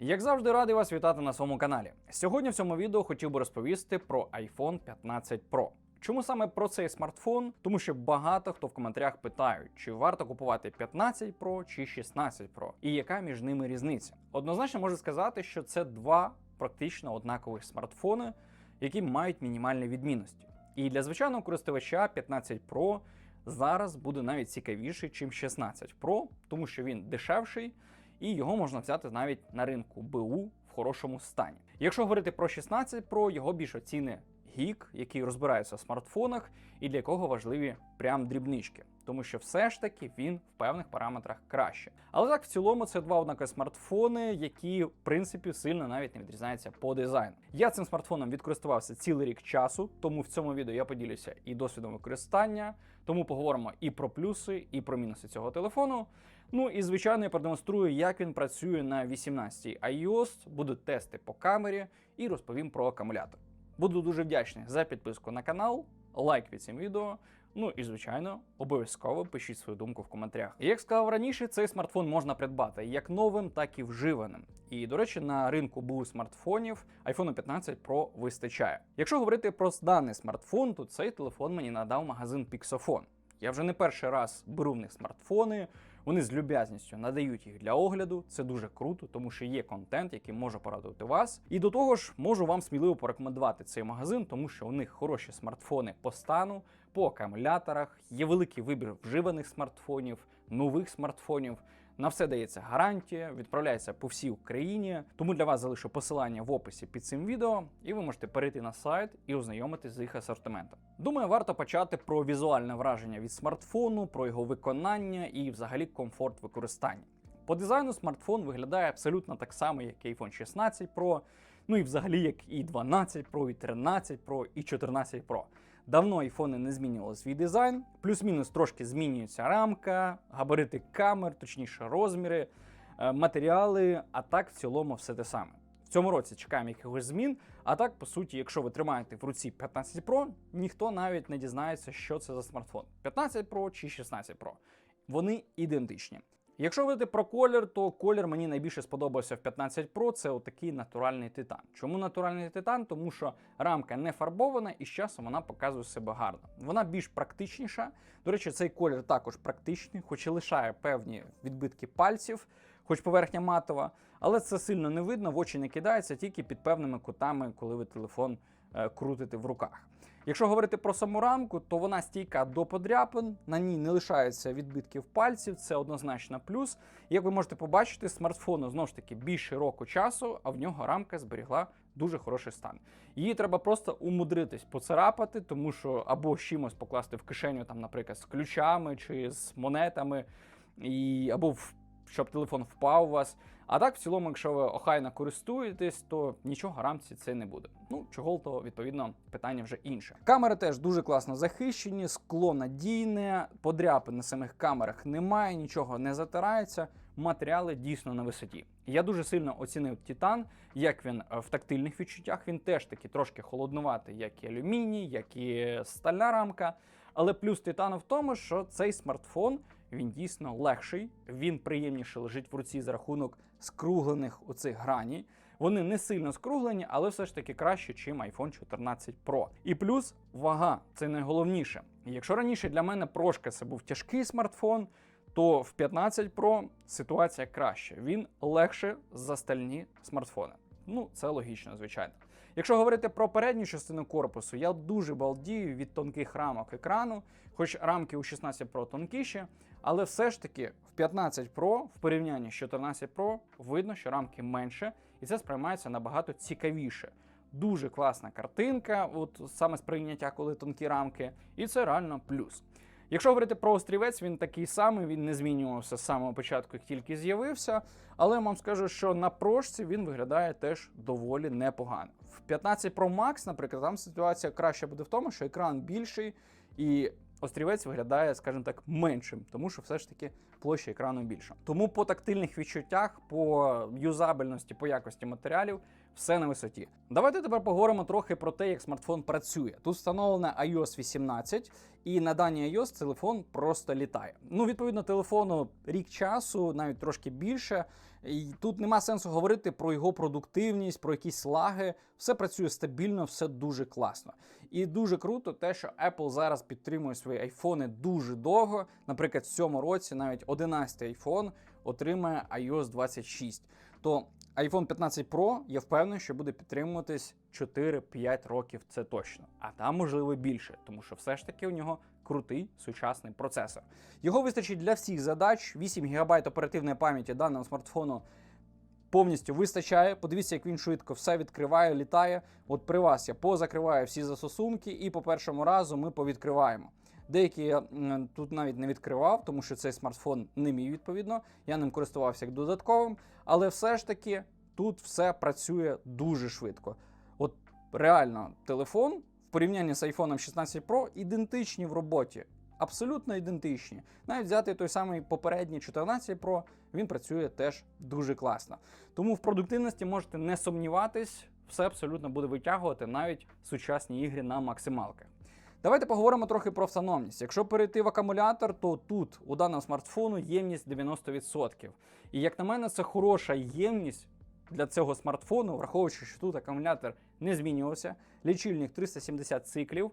Як завжди, радий вас вітати на своєму каналі. Сьогодні в цьому відео хотів би розповісти про iPhone 15 Pro. Чому саме про цей смартфон? Тому що багато хто в коментарях питають, чи варто купувати 15 Pro чи 16 Pro, і яка між ними різниця. Однозначно можу сказати, що це два практично однакових смартфони, які мають мінімальні відмінності. І для звичайного користувача 15 Pro зараз буде навіть цікавіший, ніж 16 Pro, тому що він дешевший і його можна взяти навіть на ринку БУ в хорошому стані. Якщо говорити про 16 Pro, його більш оціни гік, який розбирається в смартфонах, і для якого важливі прям дрібнички, тому що все ж таки він в певних параметрах краще. Але так в цілому це два однакові смартфони, які в принципі сильно навіть не відрізняються по дизайну. Я цим смартфоном відкористувався цілий рік часу, тому в цьому відео я поділюся і досвідом використання, тому поговоримо і про плюси, і про мінуси цього телефону. Ну і звичайно, я продемонструю, як він працює на 18 iOS, будуть тести по камері і розповім про акумулятор. Буду дуже вдячний за підписку на канал, лайк під цим відео. Ну і звичайно, обов'язково пишіть свою думку в коментарях. Як сказав раніше, цей смартфон можна придбати як новим, так і вживаним. І до речі, на ринку було смартфонів iPhone 15 Pro вистачає. Якщо говорити про даний смартфон, то цей телефон мені надав магазин Pixofon. Я вже не перший раз беру в них смартфони. Вони з люб'язністю надають їх для огляду. Це дуже круто, тому що є контент, який може порадувати вас. І до того ж, можу вам сміливо порекомендувати цей магазин, тому що у них хороші смартфони по стану, по акумуляторах, є великий вибір вживаних смартфонів, нових смартфонів. На все дається гарантія, відправляється по всій Україні. Тому для вас залишу посилання в описі під цим відео, і ви можете перейти на сайт і ознайомитись з їх асортиментом. Думаю, варто почати про візуальне враження від смартфону, про його виконання і взагалі комфорт використання. По дизайну смартфон виглядає абсолютно так само, як і iPhone 16 Pro, ну і взагалі як і 12 Pro, і 13 Pro, і 14 Pro. Давно айфони не змінювали свій дизайн, плюс-мінус трошки змінюється рамка, габарити камер, точніше розміри, е, матеріали, а так в цілому все те саме. В цьому році чекаємо якихось змін. А так, по суті, якщо ви тримаєте в руці 15 Pro, ніхто навіть не дізнається, що це за смартфон: 15 Pro чи 16 Pro. Вони ідентичні. Якщо говорити про колір, то колір мені найбільше сподобався в 15 Pro. Це отакий натуральний титан. Чому натуральний титан? Тому що рамка не фарбована і з часом вона показує себе гарно. Вона більш практичніша. До речі, цей колір також практичний, хоч і лишає певні відбитки пальців, хоч поверхня матова, але це сильно не видно, в очі не кидається тільки під певними кутами, коли ви телефон е, крутите в руках. Якщо говорити про саму рамку, то вона стійка до подряпин, на ній не лишається відбитків пальців, це однозначно плюс. Як ви можете побачити, смартфону знову ж таки більше року часу, а в нього рамка зберігла дуже хороший стан. Її треба просто умудритись поцарапати, тому що або з чимось покласти в кишеню, там, наприклад, з ключами чи з монетами, і або в щоб телефон впав у вас. А так, в цілому, якщо ви охайно користуєтесь, то нічого рамці це не буде. Ну, чого то відповідно питання вже інше. Камери теж дуже класно захищені, скло надійне, подряпин на самих камерах немає, нічого не затирається. Матеріали дійсно на висоті. Я дуже сильно оцінив Титан, як він е, в тактильних відчуттях. Він теж таки трошки холоднуватий, як і алюміній, як і стальна рамка. Але плюс Титану в тому, що цей смартфон він дійсно легший, він приємніше лежить в руці за рахунок скруглених оцих граній. Вони не сильно скруглені, але все ж таки краще, ніж iPhone 14 Pro. І плюс вага це найголовніше. Якщо раніше для мене прошка це був тяжкий смартфон, то в 15 Pro ситуація краще. Він легше за стальні смартфони. Ну, це логічно, звичайно. Якщо говорити про передню частину корпусу, я дуже балдію від тонких рамок екрану, хоч рамки у 16 Pro тонкіші, але все ж таки в 15 Pro в порівнянні з 14 Pro видно, що рамки менше, і це сприймається набагато цікавіше. Дуже класна картинка, от саме сприйняття, коли тонкі рамки, і це реально плюс. Якщо говорити про острівець, він такий самий, він не змінювався з самого початку, як тільки з'явився. Але я вам скажу, що на прошці він виглядає теж доволі непогано. В 15 Pro Max, наприклад, там ситуація краще буде в тому, що екран більший і. Острівець виглядає, скажімо так, меншим, тому що все ж таки площа екрану більша. Тому по тактильних відчуттях, по юзабельності, по якості матеріалів все на висоті. Давайте тепер поговоримо трохи про те, як смартфон працює. Тут встановлена iOS 18, І на даній iOS телефон просто літає. Ну, відповідно, телефону рік часу, навіть трошки більше. І тут нема сенсу говорити про його продуктивність, про якісь лаги. Все працює стабільно, все дуже класно. І дуже круто те, що Apple зараз підтримує свої айфони дуже довго. Наприклад, в цьому році навіть 11 iPhone отримає iOS 26. То iPhone 15 Pro, я впевнений, що буде підтримуватись 4-5 років, це точно. А там, можливо, більше, тому що все ж таки у нього крутий сучасний процесор. Його вистачить для всіх задач. 8 ГБ оперативної пам'яті даного смартфону повністю вистачає. Подивіться, як він швидко все відкриває, літає. От при вас я позакриваю всі застосунки, і по першому разу ми повідкриваємо. Деякі я тут навіть не відкривав, тому що цей смартфон не мій відповідно. Я ним користувався як додатковим, але все ж таки тут все працює дуже швидко. От реально телефон в порівнянні з iPhone 16 Pro ідентичні в роботі. Абсолютно ідентичні. Навіть взяти той самий попередній 14 Pro, він працює теж дуже класно. Тому в продуктивності можете не сумніватись, все абсолютно буде витягувати навіть сучасні ігри на максималках. Давайте поговоримо трохи про автономність. Якщо перейти в акумулятор, то тут у даного смартфону ємність 90%. І як на мене, це хороша ємність для цього смартфону, враховуючи, що тут акумулятор не змінювався, лічильник 370 циклів,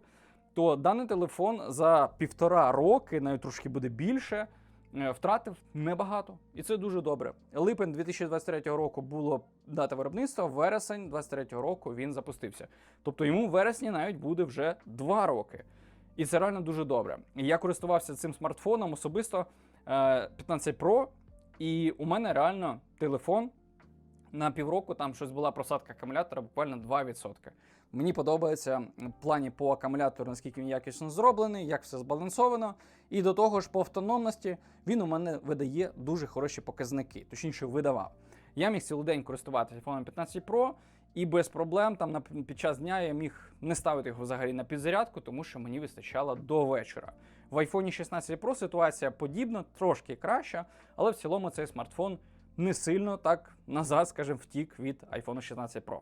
то даний телефон за півтора роки, навіть трошки буде більше, втратив небагато. І це дуже добре. Липень 2023 року було дата виробництва, вересень 2023 року він запустився. Тобто йому в вересні навіть буде вже 2 роки. І це реально дуже добре. Я користувався цим смартфоном особисто е, 15 Pro, і у мене реально телефон на півроку там щось була просадка акумулятора, буквально 2%. Мені подобається в плані по акумулятору, наскільки він якісно зроблений, як все збалансовано. І до того ж, по автономності він у мене видає дуже хороші показники, точніше, видавав. Я міг цілий день користуватися iPhone 15 Pro, і без проблем там на під час дня я міг не ставити його взагалі на підзарядку, тому що мені вистачало до вечора. В iPhone 16 Pro ситуація подібна, трошки краща, але в цілому цей смартфон не сильно так назад, скажімо, втік від iPhone 16 Pro.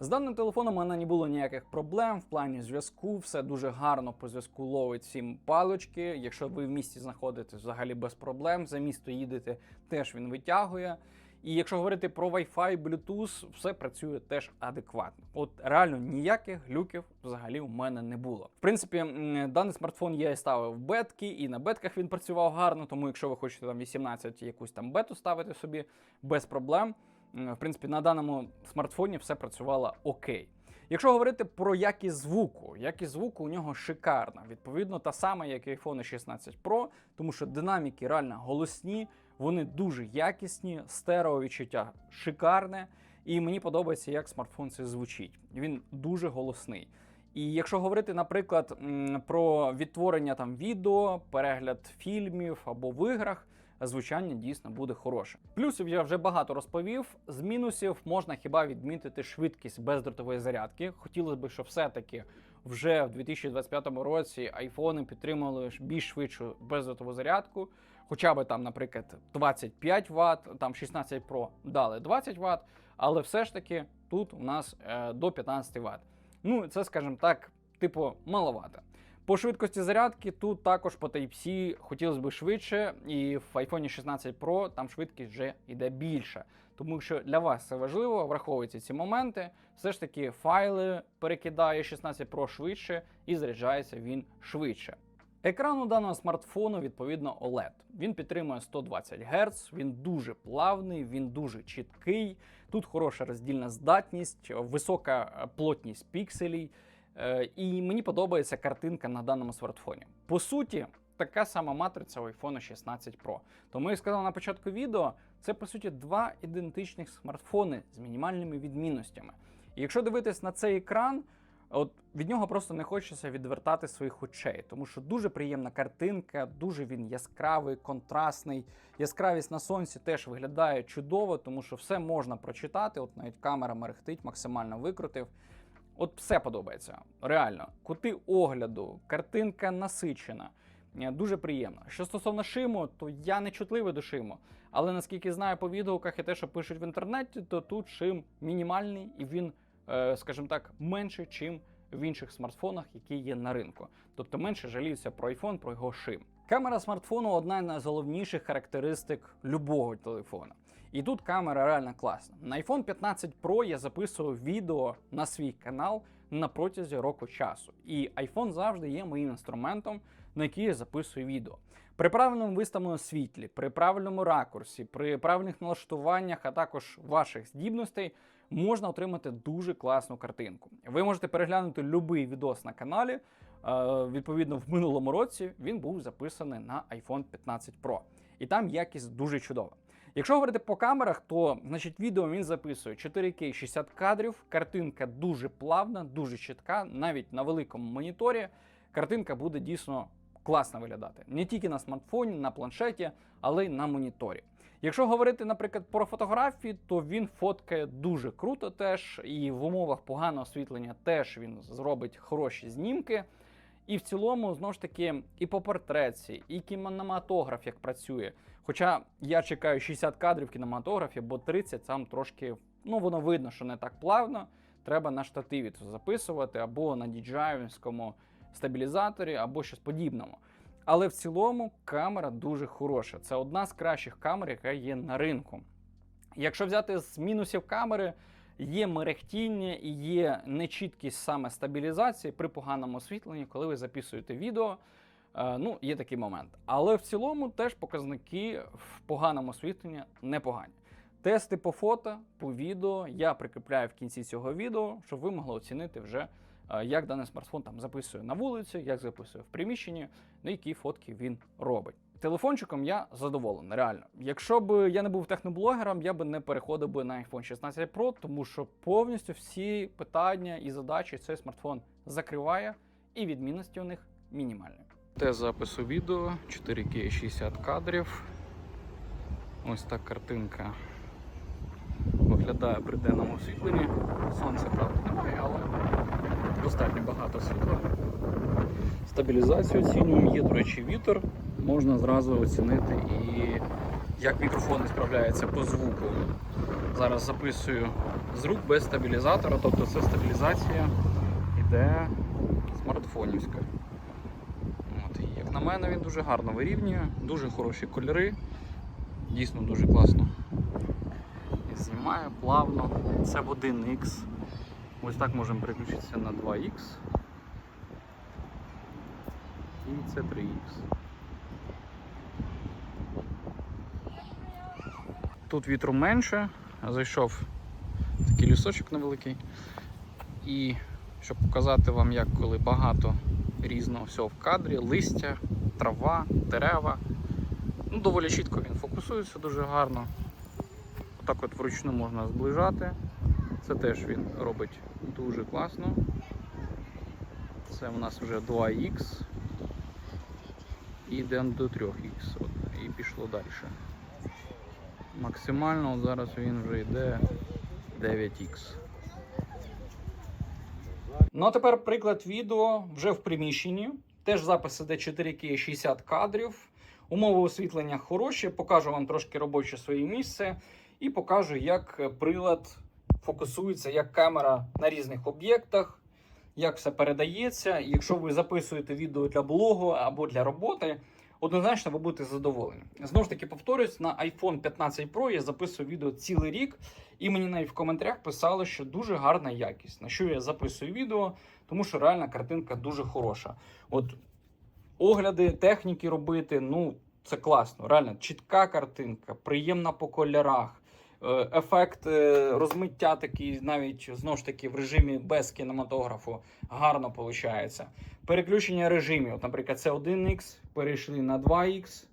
З даним телефоном у мене не було ніяких проблем в плані зв'язку. Все дуже гарно по зв'язку ловить всім палочки. Якщо ви в місті знаходитесь взагалі без проблем, за місто їдете, теж він витягує. І якщо говорити про Wi-Fi, Bluetooth, все працює теж адекватно. От реально ніяких глюків взагалі у мене не було. В принципі, даний смартфон я і ставив бетки, і на бетках він працював гарно. Тому якщо ви хочете там 18 якусь там бету ставити собі без проблем. В принципі, на даному смартфоні все працювало окей. Якщо говорити про якість звуку, якість звуку у нього шикарна. Відповідно, та сама, як і iPhone 16 Pro, тому що динаміки реально голосні, вони дуже якісні, стереовідчуття шикарне. І мені подобається, як смартфон це звучить. Він дуже голосний. І якщо говорити, наприклад, про відтворення там відео, перегляд фільмів або в іграх, звучання дійсно буде хороше. Плюсів я вже багато розповів. З мінусів можна хіба відмітити швидкість бездротової зарядки. Хотілося б, щоб все-таки вже в 2025 році айфони підтримували більш швидшу бездротову зарядку. Хоча б там, наприклад, 25 Вт, там 16 Pro дали 20 Вт, але все ж таки тут у нас е, до 15 Вт. Ну, це, скажімо так, типу, маловато. По швидкості зарядки тут також по Type-C хотілося б швидше, і в iPhone 16 Pro там швидкість вже йде більша. Тому що для вас це важливо, враховуйте ці моменти. Все ж таки файли перекидає 16 Pro швидше і заряджається він швидше. Екран у даного смартфону відповідно OLED. Він підтримує 120 Гц, він дуже плавний, він дуже чіткий. Тут хороша роздільна здатність, висока плотність пікселей. І мені подобається картинка на даному смартфоні. По суті, така сама матриця у iPhone 16 Pro. Тому я сказав на початку відео, це по суті два ідентичних смартфони з мінімальними відмінностями. І якщо дивитись на цей екран, от від нього просто не хочеться відвертати своїх очей, тому що дуже приємна картинка, дуже він яскравий, контрастний. Яскравість на сонці теж виглядає чудово, тому що все можна прочитати. От навіть камера мерехтить, максимально викрутив. От все подобається. Реально. Кути огляду, картинка насичена. Е, Дуже приємно. Що стосовно шиму, то я не чутливий до шиму. Але наскільки знаю по відгуках і те, що пишуть в інтернеті, то тут шим мінімальний і він, е, скажімо так, менший, чим в інших смартфонах, які є на ринку. Тобто менше жаліються про iPhone, про його шим. Камера смартфону одна з найголовніших характеристик любого телефона. І тут камера реально класна. На iPhone 15 Pro я записував відео на свій канал на протязі року часу. І iPhone завжди є моїм інструментом, на який я записую відео. При правильному виставленому світлі, при правильному ракурсі, при правильних налаштуваннях, а також ваших здібностей, можна отримати дуже класну картинку. Ви можете переглянути будь-який відос на каналі. Е, Відповідно, в минулому році він був записаний на iPhone 15 Pro. І там якість дуже чудова. Якщо говорити по камерах, то значить відео він записує 4К 60 кадрів. Картинка дуже плавна, дуже чітка. Навіть на великому моніторі картинка буде дійсно класно виглядати. Не тільки на смартфоні, на планшеті, але й на моніторі. Якщо говорити, наприклад, про фотографії, то він фоткає дуже круто теж, і в умовах поганого освітлення теж він зробить хороші знімки. І в цілому, знову ж таки, і по портреті, і кінематограф як працює. Хоча я чекаю 60 кадрів в кінематографі, бо 30 там трошки, ну воно видно, що не так плавно. Треба на штативі це записувати, або на DJI стабілізаторі, або щось подібному. Але в цілому камера дуже хороша. Це одна з кращих камер, яка є на ринку. Якщо взяти з мінусів камери, є мерехтіння і є нечіткість саме стабілізації при поганому освітленні, коли ви записуєте відео. Е, Ну, є такий момент. Але в цілому теж показники в поганому освітленні непогані. Тести по фото, по відео я прикріпляю в кінці цього відео, щоб ви могли оцінити вже, е, як даний смартфон там записує на вулиці, як записує в приміщенні, на які фотки він робить. Телефончиком я задоволений, реально. Якщо б я не був техноблогером, я би не переходив би на iPhone 16 Pro, тому що повністю всі питання і задачі цей смартфон закриває, і відмінності у них мінімальні. Те запису відео 4К 60 кадрів. Ось так картинка виглядає при денному освітленні. Сонця, правда, немає, але достатньо багато світла. Стабілізацію оцінюємо, є, до речі, вітер. Можна зразу оцінити і як мікрофони справляються по звуку. Зараз записую з рук без стабілізатора, тобто це стабілізація йде смартфонівська. Як на мене, він дуже гарно вирівнює, дуже хороші кольори, дійсно дуже класно. І знімає плавно. Це в 1X. Ось так можемо переключитися на 2X. І це 3X. Тут вітру менше, зайшов такий лісочок невеликий. І щоб показати вам, як коли багато різного всього в кадрі, листя, трава, дерева. Ну, Доволі чітко він фокусується дуже гарно. Отак от вручну можна зближати. Це теж він робить дуже класно. Це в нас вже 2х. І йдемо до 3х. От, і пішло далі. Максимально от зараз він вже йде 9х. Ну а тепер приклад відео вже в приміщенні. Теж запис іде 4К 60 кадрів. Умови освітлення хороші. Покажу вам трошки робоче своє місце і покажу, як прилад фокусується, як камера на різних об'єктах, як все передається. Якщо ви записуєте відео для блогу або для роботи, однозначно ви будете задоволені. Знову ж таки, повторюсь, на iPhone 15 Pro я записую відео цілий рік, і мені навіть в коментарях писали, що дуже гарна якість. На що я записую відео, тому що реальна картинка дуже хороша. От огляди техніки робити, ну це класно. Реально чітка картинка, приємна по кольорах. Е, Ефект е, розмиття такий, навіть знову ж таки в режимі без кінематографу гарно виходить. Переключення режимів. Наприклад, це 1X, перейшли на 2X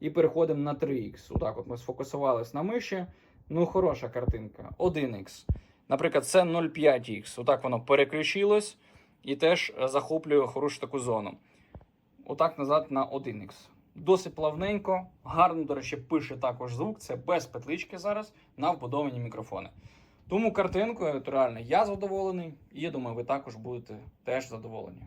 і переходимо на 3X. Отак от ми сфокусувалися на миші. Ну, хороша картинка. 1X. Наприклад, це 0,5X. Отак воно переключилось і теж захоплює хорошу таку зону. Отак назад на 1X. Досить плавненько, гарно, до речі, пише також звук. Це без петлички зараз на вбудовані мікрофони. Тому картинкою реально я задоволений, і я думаю, ви також будете теж задоволені.